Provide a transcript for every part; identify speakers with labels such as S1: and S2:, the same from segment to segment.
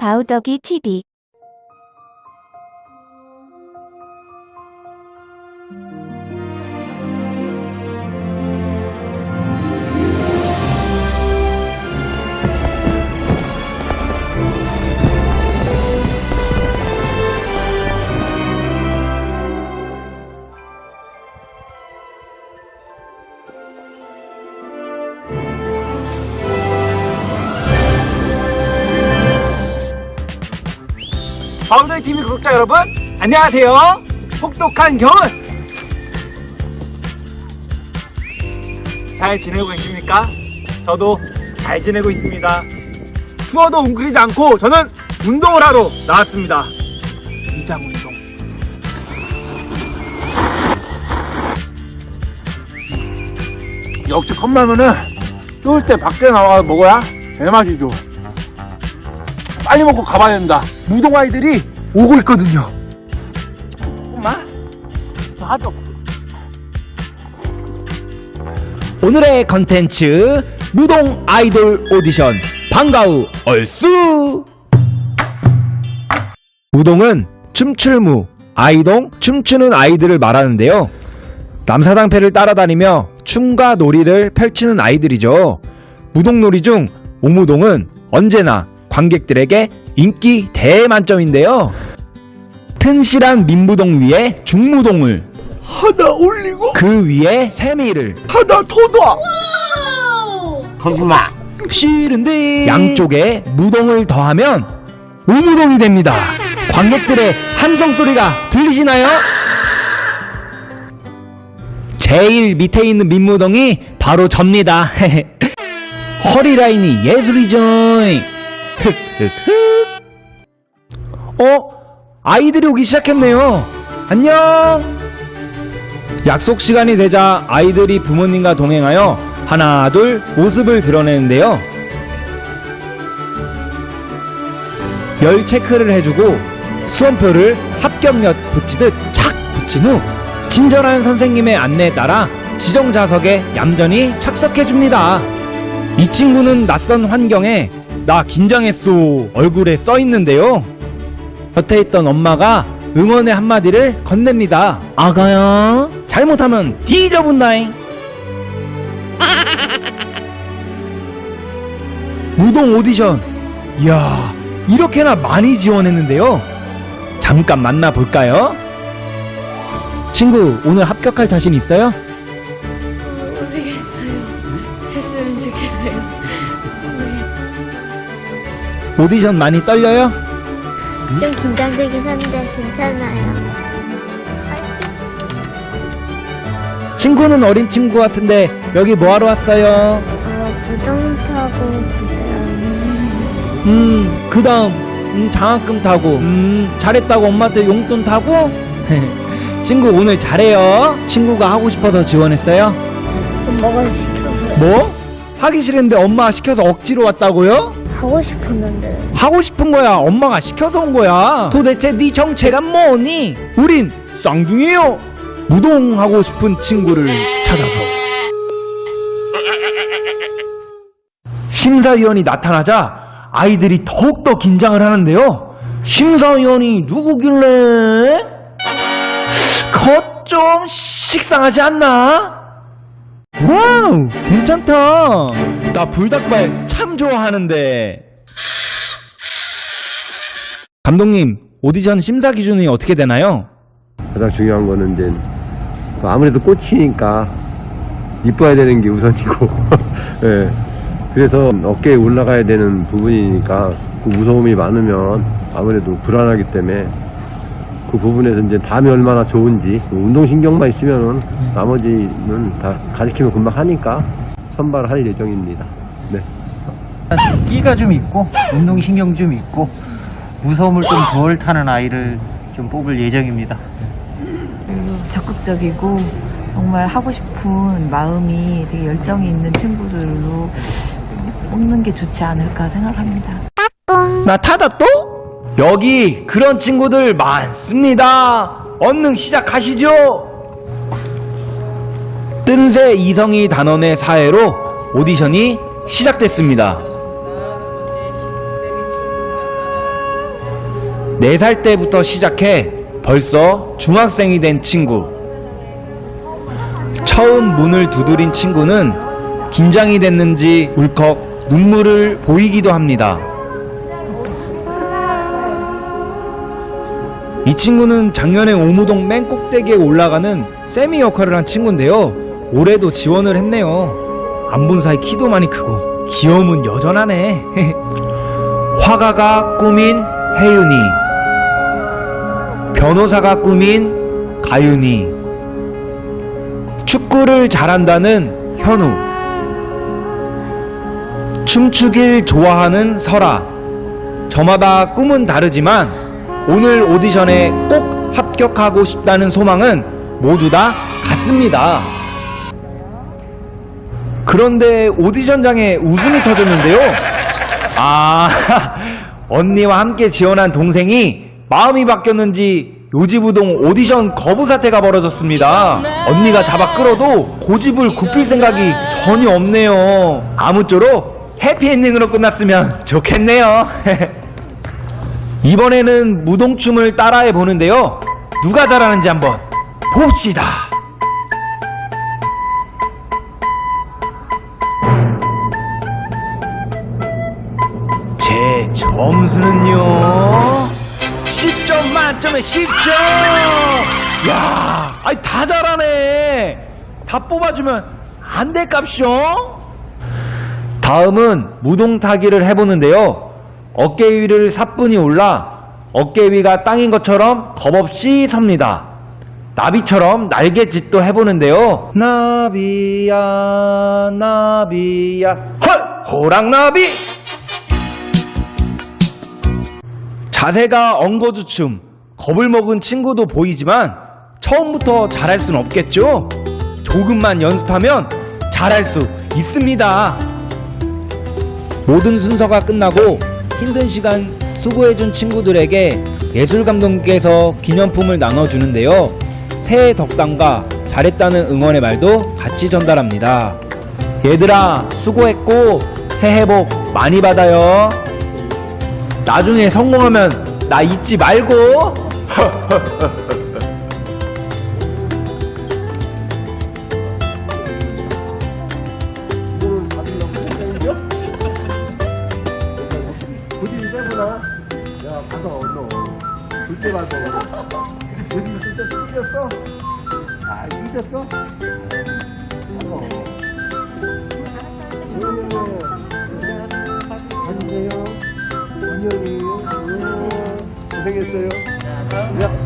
S1: 바우더기 TV
S2: 바운더리 TV 구독자 여러분 안녕하세요. 혹독한 겨울 잘 지내고 계십니까? 저도 잘 지내고 있습니다. 추워도 웅크리지 않고 저는 운동을 하러 나왔습니다. 위장 운동. 역시 컵라면은 추울 때 밖에 나와 먹어야 제맛이죠 빨리 먹고 가봐야 된다. 무동 아이들이 오고 있거든요. 조금만 더 하죠.
S3: 오늘의 컨텐츠 무동 아이돌 오디션 방과후 얼쑤 무동은 춤출무 아이동 춤추는 아이들을 말하는데요 남사당패를 따라다니며 춤과 놀이를 펼치는 아이들이죠 무동놀이 중 오무동은 언제나 관객들에게 인기 대만점인데요. 튼실한 민무동 위에 중무동을
S2: 하나 올리고
S3: 그 위에 세미를
S2: 하나 더 놔.
S3: 거기마. 싫은데. 양쪽에 무동을 더하면 우무동이 됩니다. 관객들의 함성 소리가 들리시나요? 제일 밑에 있는 민무동이 바로 접니다. 허리 라인이 예술이죠 어? 아이들이 오기 시작했네요 안녕 약속 시간이 되자 아이들이 부모님과 동행하여 하나 둘 모습을 드러내는데요. 열 체크를 해주고 수험표를 합격엿 붙이듯 착 붙인 후 친절한 선생님의 안내에 따라 지정 좌석에 얌전히 착석해줍니다. 이 친구는 낯선 환경에 나 긴장했소 얼굴에 써 있는데요. 곁에 있던 엄마가 응원의 한마디를 건넵니다. 아가야, 잘못하면 뒤져본다잉. 무동 오디션. 이야, 이렇게나 많이 지원했는데요. 잠깐 만나볼까요? 친구, 오늘 합격할 자신 있어요? 오디션 많이 떨려요?
S4: 좀 긴장되긴 한데 괜찮아요.
S3: 친구는 어린 친구 같은데 여기 뭐하러 왔어요?
S4: 어, 부정 타고 음,
S3: 그 다음, 음, 장학금 타고, 음, 잘했다고 엄마한테 용돈 타고? 친구 오늘 잘해요. 친구가 하고 싶어서 지원했어요?
S4: 엄마가 시켜서
S3: 뭐? 하기 싫은데 엄마가 시켜서 억지로 왔다고요?
S4: 하고 싶었는데
S3: 하고 싶은 거야. 엄마가 시켜서 온 거야. 도대체 네 정체가 뭐니? 우린 쌍둥이에요. 무동하고 싶은 친구를 찾아서. 심사위원이 나타나자 아이들이 더욱더 긴장을 하는데요. 심사위원이 누구길래? 거좀 식상하지 않나? 와우, 괜찮다. 나 불닭발 참 좋아하는데. 감독님, 오디션 심사 기준이 어떻게 되나요?
S5: 가장 중요한 거는 이제 아무래도 꽃이니까 이뻐야 되는 게 우선이고 예. 그래서 어깨에 올라가야 되는 부분이니까 그 무서움이 많으면 아무래도 불안하기 때문에 그 부분에서 이제 담이 얼마나 좋은지 그 운동신경만 있으면은 나머지는 다 가르치면 금방 하니까 선발할 예정입니다. 네.
S6: 끼가 좀 있고 운동신경 좀 있고 무서움을 좀 덜 타는 아이를 좀 뽑을 예정입니다.
S7: 적극적이고 정말 하고 싶은 마음이 되게 열정이 있는 친구들로 뽑는 게 좋지 않을까 생각합니다.
S3: 나 타다 또? 여기 그런 친구들 많습니다. 얼른 시작하시죠. 뜬새 이성이 단원의 사회로 오디션이 시작됐습니다. 4살 때부터 시작해 벌써 중학생이 된 친구. 처음 문을 두드린 친구는 긴장이 됐는지 울컥 눈물을 보이기도 합니다. 이 친구는 작년에 오무동 맨 꼭대기에 올라가는 세미 역할을 한 친구인데요. 올해도 지원을 했네요. 안 본 사이 키도 많이 크고 귀여움은 여전하네. 화가가 꾸민 혜윤이 변호사가 꾸민 가윤이 축구를 잘한다는 현우 춤추길 좋아하는 설아 저마다 꿈은 다르지만 오늘 오디션에 꼭 합격하고 싶다는 소망은 모두 다 같습니다. 그런데 오디션장에 웃음이 터졌는데요. 아, 언니와 함께 지원한 동생이 마음이 바뀌었는지 요지부동 오디션 거부 사태가 벌어졌습니다. 언니가 잡아 끌어도 고집을 굽힐 생각이 전혀 없네요. 아무쪼록 해피엔딩으로 끝났으면 좋겠네요. 이번에는 무동춤을 따라해 보는데요. 누가 잘하는지 한번 봅시다. 제 점수는요 10점 만점에 10점 야 아이 다 잘하네. 다 뽑아주면 안 될 값이요 다음은 무동타기를 해보는데요. 어깨 위를 사뿐히 올라 어깨 위가 땅인 것처럼 겁없이 섭니다. 나비처럼 날개짓도 해보는데요. 나비야 나비야. 헐! 호랑나비 자세가 엉거주춤, 겁을 먹은 친구도 보이지만 처음부터 잘할 순 없겠죠? 조금만 연습하면 잘할 수 있습니다. 모든 순서가 끝나고 힘든 시간 수고해준 친구들에게 예술 감독님께서 기념품을 나눠주는데요. 새해 덕담과 잘했다는 응원의 말도 같이 전달합니다. 얘들아, 수고했고 새해 복 많이 받아요. 나중에 성공하면 나 잊지 말고
S2: 고집이 세구나. 야, 가서 너. 둘째 가서. 고집이 진짜 이겼어? 아, 이겼어? 고생했어요.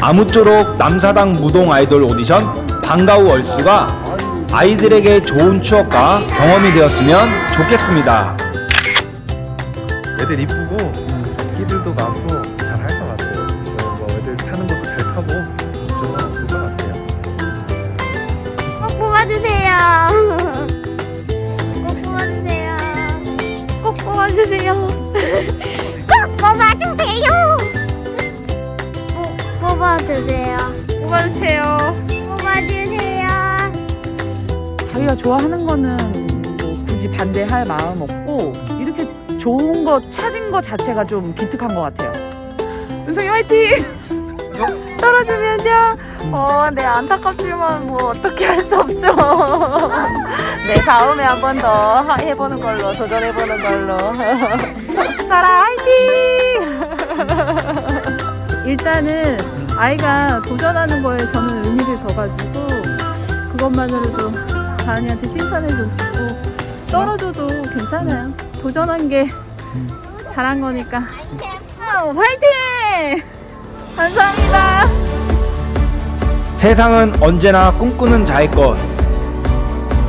S3: 아무쪼록 남사당 무동 아이돌 오디션 방과후 얼수가 아이들에게 좋은 추억과 경험이 되었으면 좋겠습니다.
S1: 애들 이쁘고 끼들도 많고 잘 할 것 같아요. 어, 뭐 애들 타는 것도 잘 타고 없을 것 같아요.
S4: 꼭 뽑아주세요. 꼭 뽑아주세요. 꼭 뽑아주세요. 뽑아주세요.
S8: 뽑아주세요.
S4: 뽑아주세요.
S7: 자기가 좋아하는 거는 뭐 굳이 반대할 마음 없고 이렇게 좋은 거 찾은 거 자체가 좀 기특한 것 같아요. 은성이 화이팅! 떨어지면요. 어, 네 안타깝지만 뭐 어떻게 할 수 없죠. 네 다음에 한 번 더 해보는 걸로 도전해보는 걸로. 사라 화이팅!
S8: 일단은 아이가 도전하는 거에 저는 의미를 더 가지고 그것만으로도 다은이한테 칭찬해주고 싶고 떨어져도 괜찮아요. 도전한 게 잘한 거니까. 아, 화이팅! 감사합니다.
S3: 세상은 언제나 꿈꾸는 자의 것.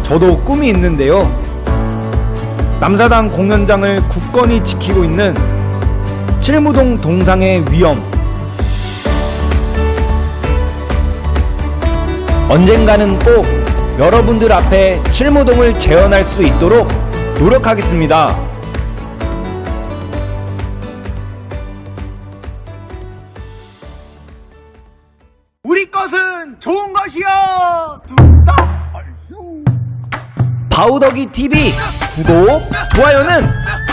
S3: 저도 꿈이 있는데요. 남사당 공연장을 굳건히 지키고 있는 칠무동 동상의 위엄. 언젠가는 꼭 여러분들 앞에 칠무동을 재현할 수 있도록 노력하겠습니다.
S2: 우리 것은 좋은 것이요!
S3: 바우더기 TV 구독, 좋아요는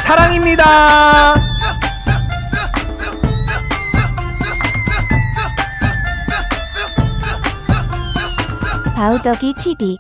S3: 사랑입니다.
S9: 바우더기 TV